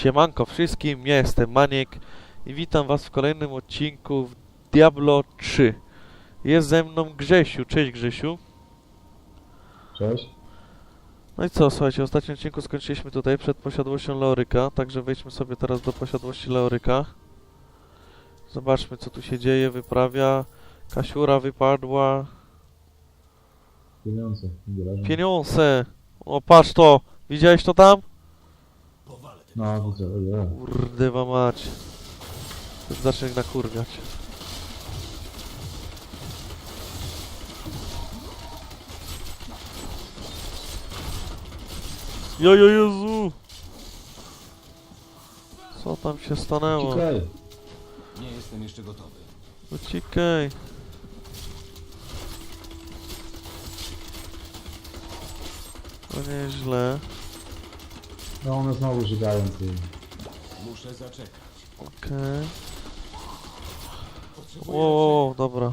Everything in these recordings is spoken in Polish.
Siemanko wszystkim, ja jestem Maniek i witam was w kolejnym odcinku w Diablo 3. Jest ze mną Grzesiu, cześć Grzesiu. Cześć. No i co, słuchajcie, w ostatnim odcinku skończyliśmy tutaj przed posiadłością Leoryka, także wejdźmy sobie teraz do posiadłości Leoryka. Zobaczmy co tu się dzieje, wyprawia. Kasiura wypadła. Pieniądze. Pieniądze! O, patrz to! Widziałeś to tam? No, widzę, ojej. Kurde wa mać. Już Zacznę ich nakurwiać. Jojo Jezu! Co tam się stanęło? Czekaj. Nie jestem jeszcze gotowy. Uciekaj. To nieźle. No one znowu żygają, ty. Muszę zaczekać. Okej. Wow, wow, dobra.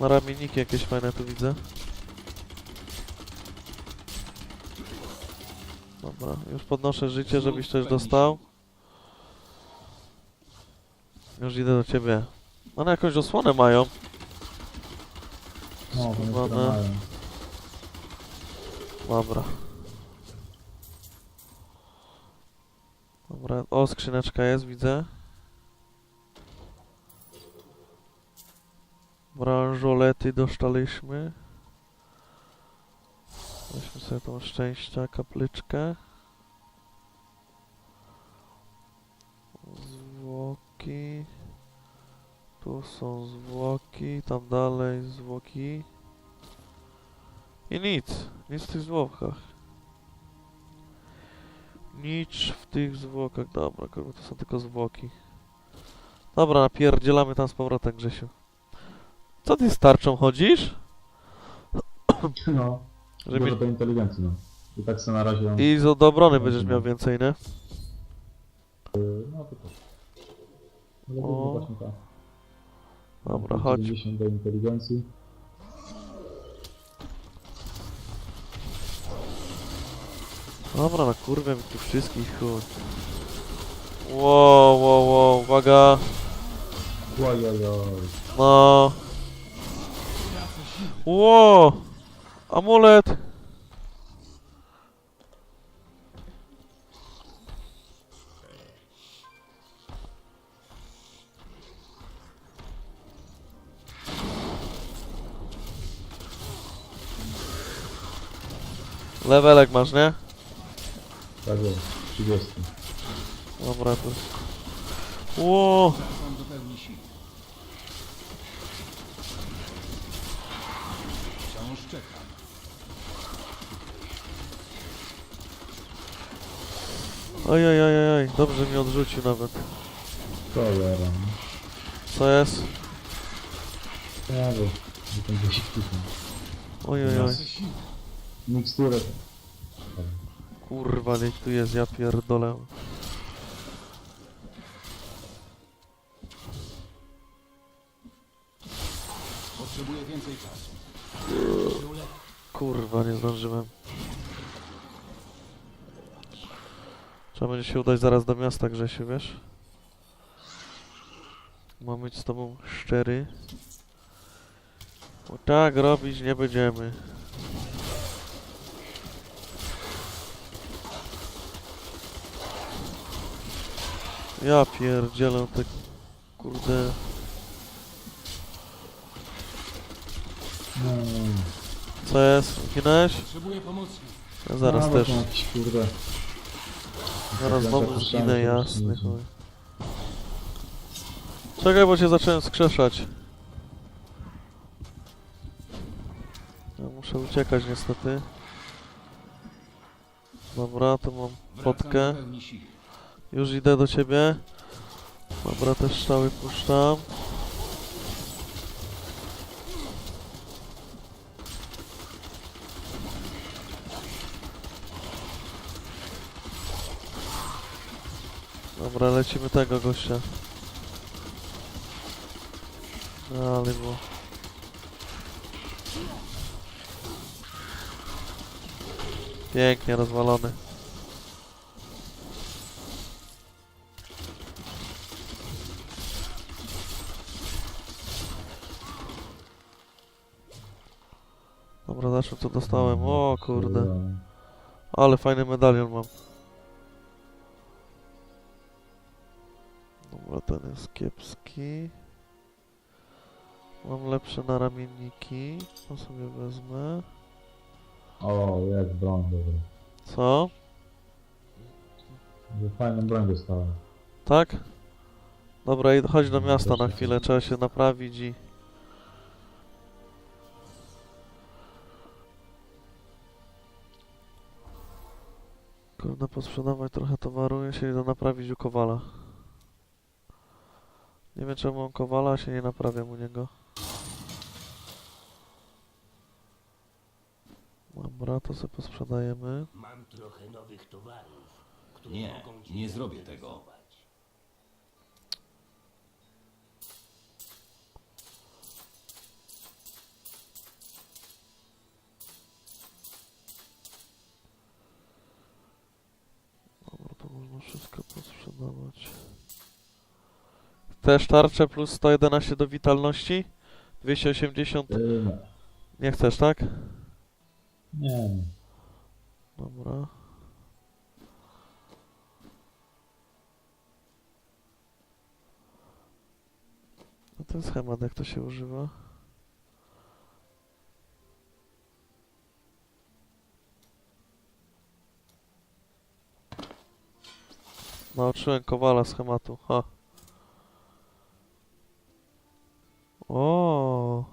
Na ramienniki jakieś fajne tu widzę. Dobra, już podnoszę życie, żebyś też dostał. Już idę do ciebie. One jakąś osłonę mają. No, one mają. Dobra. Dobra, o skrzyneczka jest, widzę. Branżolety dostaliśmy. Weźmy sobie tą szczęścia, kaplyczkę. Zwłoki. Tu są zwłoki, tam dalej zwłoki. I nic. Nic w tych zwłokach. Nic w tych zwłokach. Dobra, kurwa, to są tylko zwłoki. Dobra, napierdzielamy tam z powrotem, Grzesiu. Co ty z tarczą chodzisz? No, Żeby... dużo do inteligencji, no. I tak sobie na razie... ją- I z do obrony będziesz miał więcej, nie? No, to tak. Ale O. właśnie ta. Dobra, chodź. 90 do inteligencji. Dobra, na kurwę mi tu wszystkich, chuj. Wow, wow, wow, uwaga. No. Wow. Amulet. Levelek masz, nie? Tak jest, 30. Dobra, to... Wow. Wracam do pełni sił. Wciąż czekam. Oj, oj, oj, oj, oj, dobrze mnie odrzucił nawet. Cholera. Co jest? Ja wiem, że ten guzik kliknął. Oj, oj, oj. Miksturę. Kurwa, niech tu jest, ja pierdolę. Potrzebuję więcej czasu. Kurwa, nie zdążyłem. Trzeba będzie się udać zaraz do miasta, Grzesiu, wiesz? Mam być z tobą szczery. Bo tak robić nie będziemy. Ja pierdzielę te... Kurde... No, Co jest? Ginąłeś? Potrzebuję pomocy. Ja zaraz no, też. Jakiś, kurde. Zaraz znowu zginę, jasny chuj. Czekaj, bo cię zacząłem skrzeszać. Ja muszę uciekać niestety. Dobra, tu mam Wracam potkę. do pełni sił. Już idę do ciebie. Dobra, te strzały puszczam. Dobra, lecimy tego gościa. Ale było. Pięknie rozwalony. Zobaczmy co dostałem. O kurde. Ale fajny medalion mam. Dobra, ten jest kiepski. Mam lepsze naramienniki. To sobie wezmę. O, jest broń, dobra. Co? Fajną broń dostałem. Tak? Dobra, i chodź do miasta na chwilę, trzeba się naprawić i... Kurde, posprzedawać trochę towaru, ja się idę naprawić u Kowala. Nie wiem czemu mam Kowala, a się nie naprawiam u niego. Dobra, to sobie posprzedajemy. Mam trochę nowych towarów, które Nie, mogą nie zrobię tego. zainteresować. Też tarcze plus 111 do witalności? 280. Yy, nie. Chcesz, tak? Nie, nie. Dobra. No ten schemat, jak to się używa? Nauczyłem Kowala schematu, ha. O.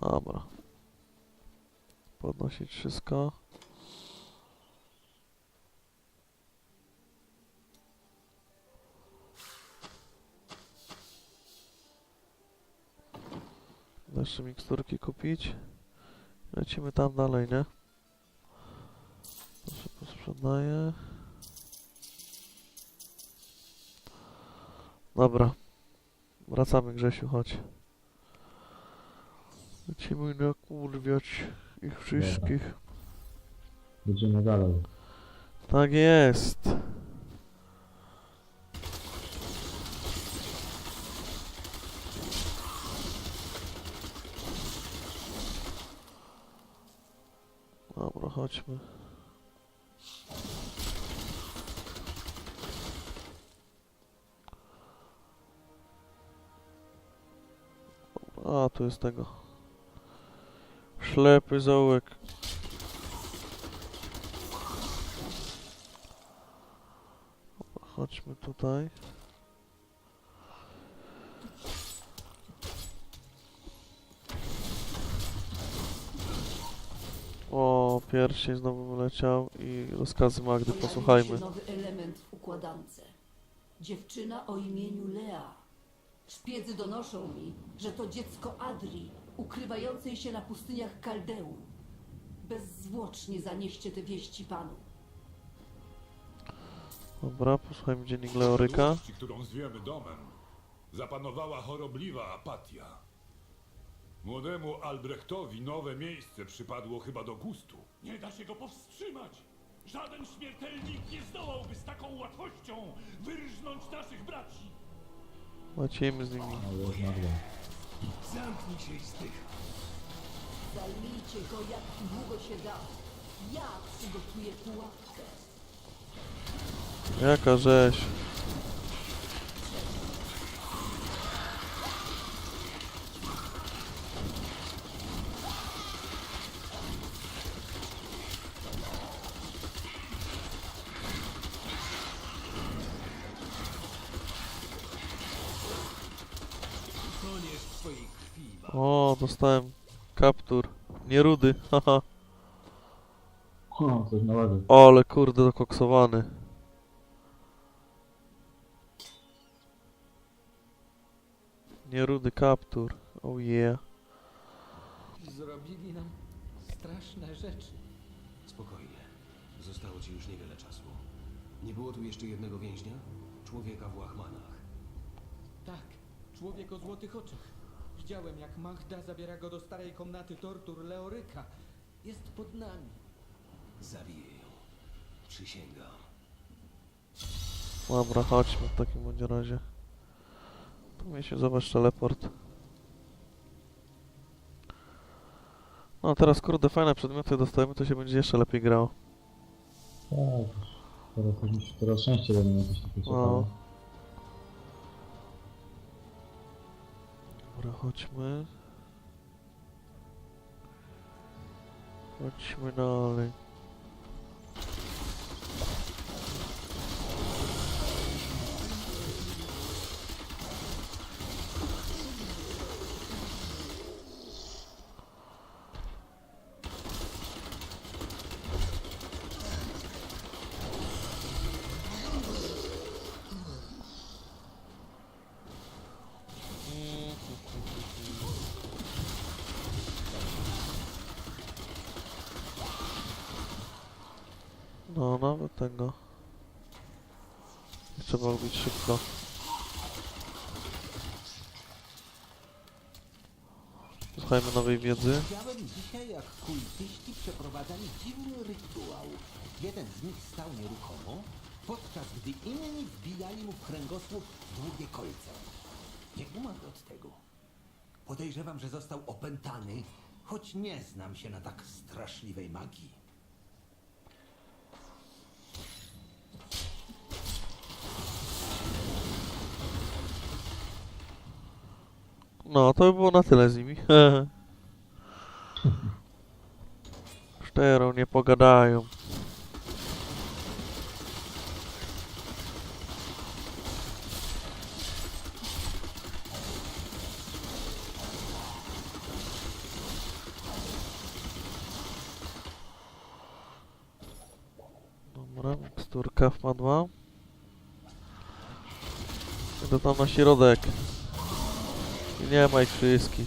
Dobra. Podnosić wszystko. Jeszcze miksturki kupić. Lecimy tam dalej, nie? Posprzedaje. Dobra. Wracamy Grzesiu, chodź. Lecimy nakurwiać ich wszystkich. Będziemy dalej. Tak jest. Dobra, chodźmy. Tu jest tego. Ślepy zaułek. Chodźmy tutaj. O, pierścień znowu wyleciał i rozkazy Magdy, posłuchajmy. Dziewczyna o imieniu Lea. Szpiedzy donoszą mi, że to dziecko Adri, ukrywającej się na pustyniach Kaldeu. Bezzwłocznie zanieście te wieści panu. Dobra, posłuchajmy dziennik Leoryka. Ludności, którą zwiemy domem, zapanowała chorobliwa apatia. Młodemu Albrechtowi nowe miejsce przypadło chyba do gustu. Nie da się go powstrzymać! Żaden śmiertelnik nie zdołałby z taką łatwością wyrżnąć naszych braci! Lecimy z nimi. Zamknij się zdychaj. Zajmijcie go jak długo się da. Ja przygotuję pułapkę. Jaka rzeź. Toniesz w swojej krwi, ma. O, dostałem kaptur. Nie rudy, haha. O, coś nowego. Ale kurde, dokoksowany. Nie rudy kaptur. Oh yeah. Zrobili nam straszne rzeczy. Spokojnie. Zostało ci już niewiele czasu. Nie było tu jeszcze jednego więźnia? Człowieka w łachmanach. Tak, człowiek o złotych oczach. Widziałem, jak Magda zabiera go do starej komnaty tortur Leoryka. Jest pod nami. Zabiję ją. Przysięgam. Dobra, chodźmy w takim bądź razie. Tu mieliśmy, zobacz, teleport. No teraz kurde, fajne przedmioty dostajemy, to się będzie jeszcze lepiej grało. Tak. Teraz szczęście będą jakieś takie No. Dobra, chodźmy. Chodźmy dalej. No, nawet tego. Trzeba robić szybko. Słuchajmy nowej wiedzy. Widziałem dzisiaj, jak kultyści przeprowadzali dziwny rytuał. Jeden z nich stał nieruchomo, podczas gdy inni wbijali mu w kręgosłup długie kolce. Nie umarł od tego. Podejrzewam, że został opętany, choć nie znam się na tak straszliwej magii. No, to by było na tyle z nimi. Czterą nie pogadają. Dobra, miksturka wpadła. Idę tam na środek. Nie ma ich wszystkich.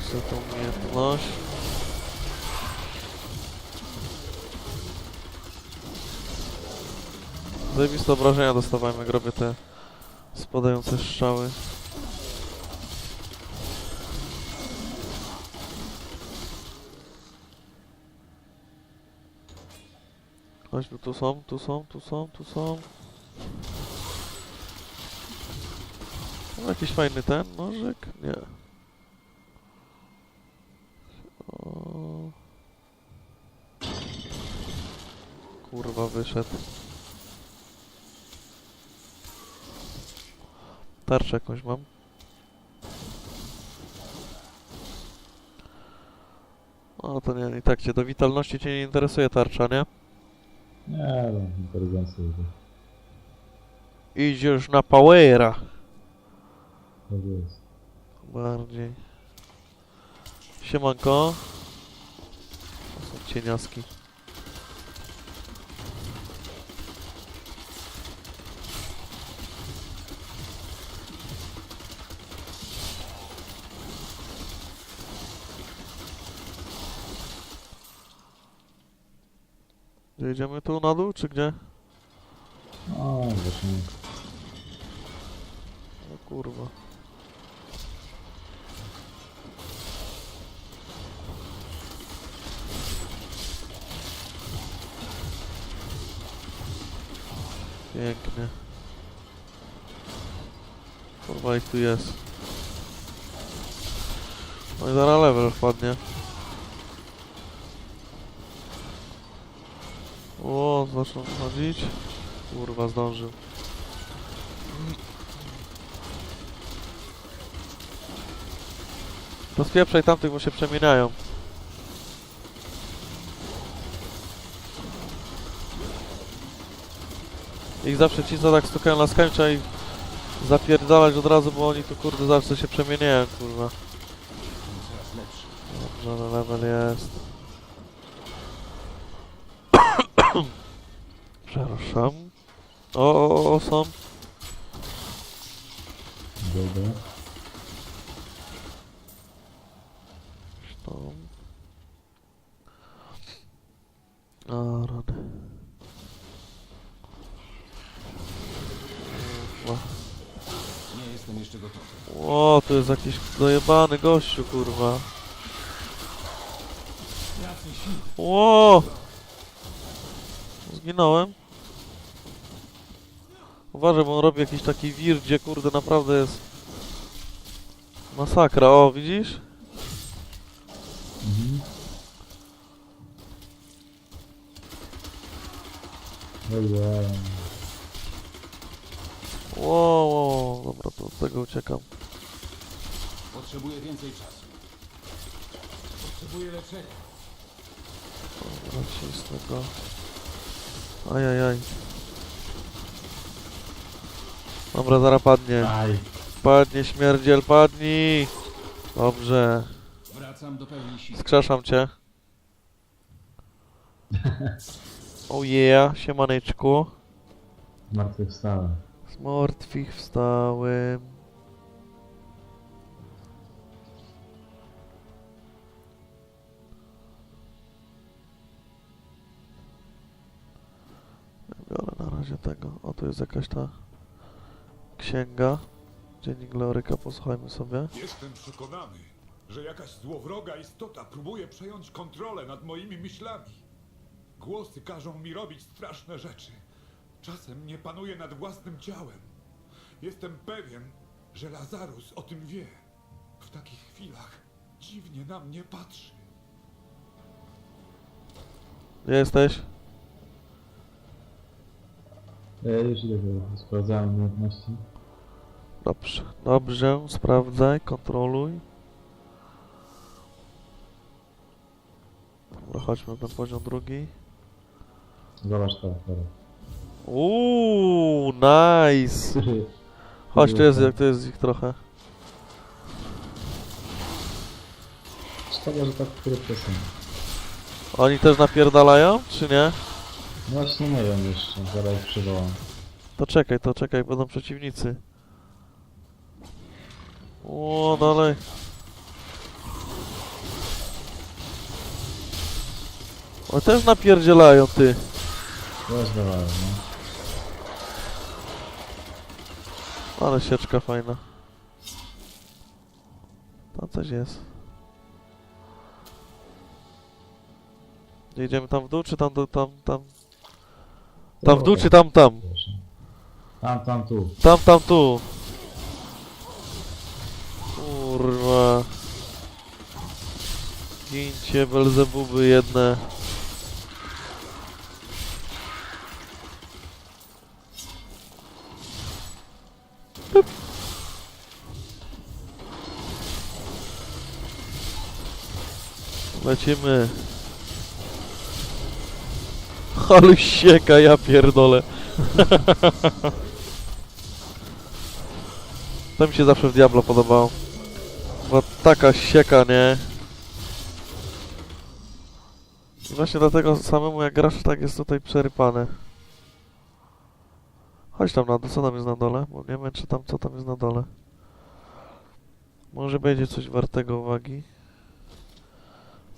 Chcę tą umiejętność. Zajebiste obrażenia dostawałem jak robię te spadające strzały. Chodźmy, tu są, tu są, tu są, tu są. No, jakiś fajny ten nożyk? Nie. O. Kurwa, wyszedł. Tarczę jakąś mam. O, to nie, i tak cię do witalności cię nie interesuje tarcza, nie? Nie no, idzie. Idziesz na powera. Tak jest. Bardziej. Siemanko. To są cieniaski. Jedziemy tu na dół, czy gdzie? O, właśnie. O kurwa. Pięknie. Kurwa ich tu jest. No i zaraz level wpadnie. O, zaczął chodzić. Kurwa, zdążył. Rozpieprzaj tamtych, bo się przemieniają. Ich zawsze ci, co tak stukają laskami, trzeba ich zapierdalać od razu, bo oni tu kurde zawsze się przemieniają, kurwa. Dobrze, ale level jest. Przepraszam. O, o, o, są. Dobra. Są. O, rany. Kurwa. Nie jestem jeszcze gotowy. To jest jakiś dojebany gościu, kurwa. Jacyś O! Zginąłem. Uważaj, bo on robi jakiś taki wir, gdzie kurde naprawdę jest masakra. O, widzisz? Mhm. Ojej. Wow, wow, dobra, to od tego uciekam. Potrzebuję więcej czasu. Potrzebuję leczenia. Dobra, cisnę go. Ajajaj. Dobra, zaraz padnie. Aj. Padnie, śmierdziel, padnij! Dobrze. Wracam do pełni siły. Skrzeszam cię. Oh yeah, siemaneczku. Zmartwychwstałem. Z martwych wstałem. Razie tego. O, tu jest jakaś ta księga. Dziennik Leoryka, posłuchajmy sobie. Jestem przekonany, że jakaś złowroga istota próbuje przejąć kontrolę nad moimi myślami. Głosy każą mi robić straszne rzeczy. Czasem nie panuję nad własnym ciałem. Jestem pewien, że Lazarus o tym wie. W takich chwilach dziwnie na mnie patrzy. Gdzie jesteś? Ja już idę, bo sprawdzałem umiejętności. Dobrze, dobrze, sprawdzaj, kontroluj. Dobra, chodźmy na poziom drugi. Zobacz to, teraz. Uuu, nice! Chodź, tu jest, tu jest ich trochę. Szkoda, że tak krótko są. Oni też napierdalają, czy nie? Właśnie nie wiem jeszcze, zaraz przywołam. To czekaj, to czekaj, będą przeciwnicy. O, dalej. O, też napierdzielają, ty. Rozwalałem, no. Ale sieczka fajna. Tam coś jest. Gdzie Idziemy tam w dół, czy tam, do, tam, tam? Tam w dół, czy tam, tam? Tam, tam, tu. Tam, tam, tu. Kurwa. Gincie, Belzebuby jedne. Pyp. Lecimy. Ale sieka, ja pierdolę. To mi się zawsze w Diablo podobało. Była taka sieka, nie? Właśnie dlatego samemu jak grasz, tak jest tutaj przerypane. Chodź tam na dół, co tam jest na dole? Bo nie wiem, czy tam, co tam jest na dole. Może będzie coś wartego uwagi.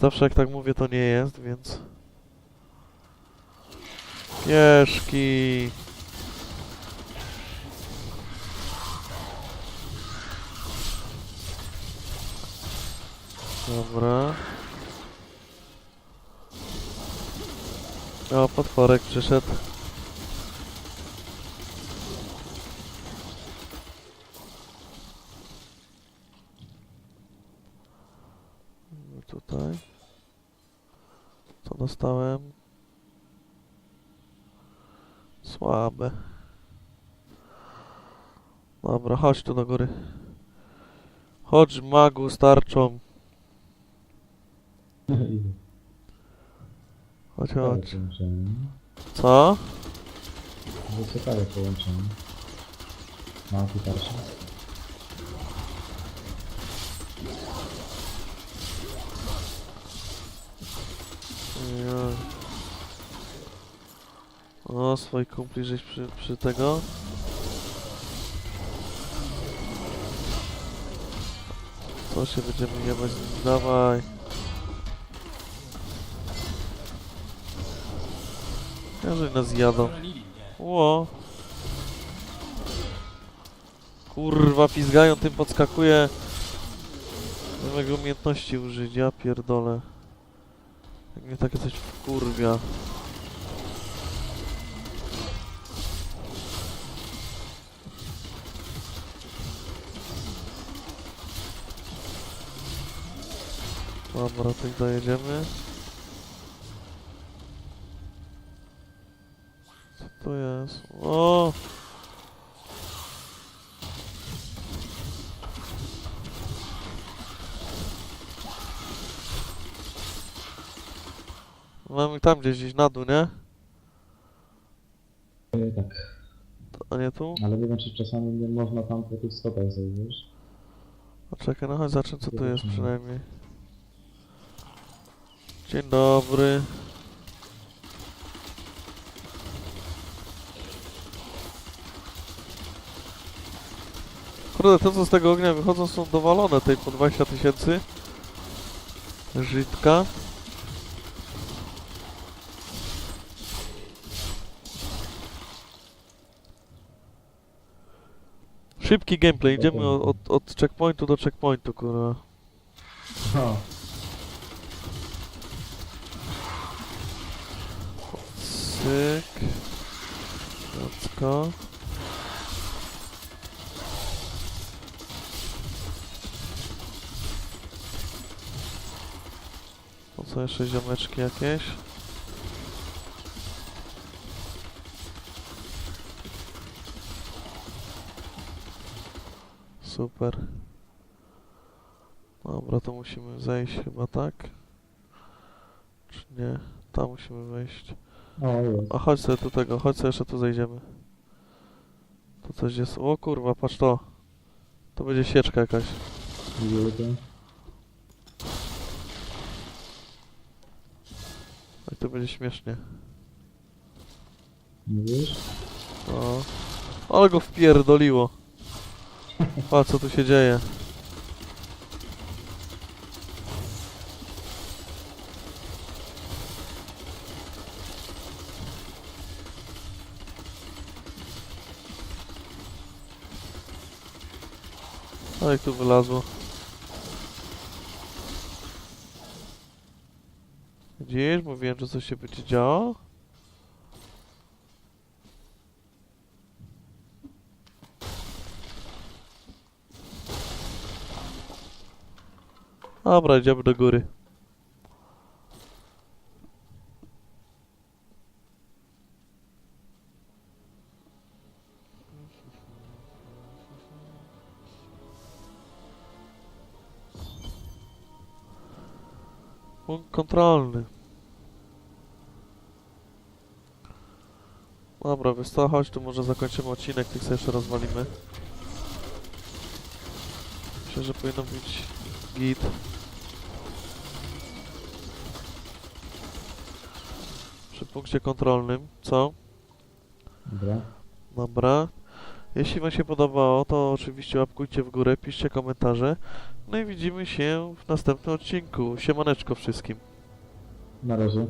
Zawsze jak tak mówię, to nie jest, więc... Kieszki! Dobra. O, potworek przyszedł. Tutaj. Co dostałem? Słabe. Dobra, chodź tu do góry. Chodź magu starczą. Idę. Chodź, chodź. Co? Ciekawe połączenie. Mam tu tarczę. O, swoi kumpli żeś przy, przy tego. Co się będziemy jebać? Dawaj. Jeżeli nas jadą. Ło. Kurwa, pizgają, tym podskakuje. Nie mogę umiejętności użyć, ja pierdolę. Jak mnie takie coś wkurwia. Dobra, tych dojedziemy. Co to jest? O! Mamy tam gdzieś iść na dół, nie? E, tak, A nie tu? ale nie wiem, czy czasami nie można tam po tych stopach zejść? A czekaj, no chodź zacznę co tu jest przynajmniej. Dzień dobry. Kurde, te co z tego ognia wychodzą są dowalone tej po 20 tysięcy. Żytka. Szybki gameplay, idziemy od, od, checkpointu do checkpointu, kurwa. O, Cyk. Kocka. Po co jeszcze ziomeczki jakieś? Super. Dobra, to musimy zejść chyba, tak? Czy nie? Tam musimy wejść. O chodź sobie do tego, chodź sobie jeszcze tu zejdziemy. Tu coś jest. O kurwa, patrz to. To będzie sieczka jakaś. Widzieli to? I to będzie śmiesznie. Mówisz? No. Ale go wpierdoliło. Patrz co tu się dzieje. Jak tu wylazło. Widzisz? Mówiłem, że coś się będzie działo. Dobra, idziemy do góry. Punkt kontrolny. Dobra, wiesz co, chodź tu może zakończymy odcinek, tych sobie jeszcze rozwalimy. Myślę, że powinno być git. Przy punkcie kontrolnym, co? Dobra. Dobra. Jeśli Wam się podobało, to oczywiście łapkujcie w górę, piszcie komentarze. No i widzimy się w następnym odcinku. Siemaneczko wszystkim. Na razie.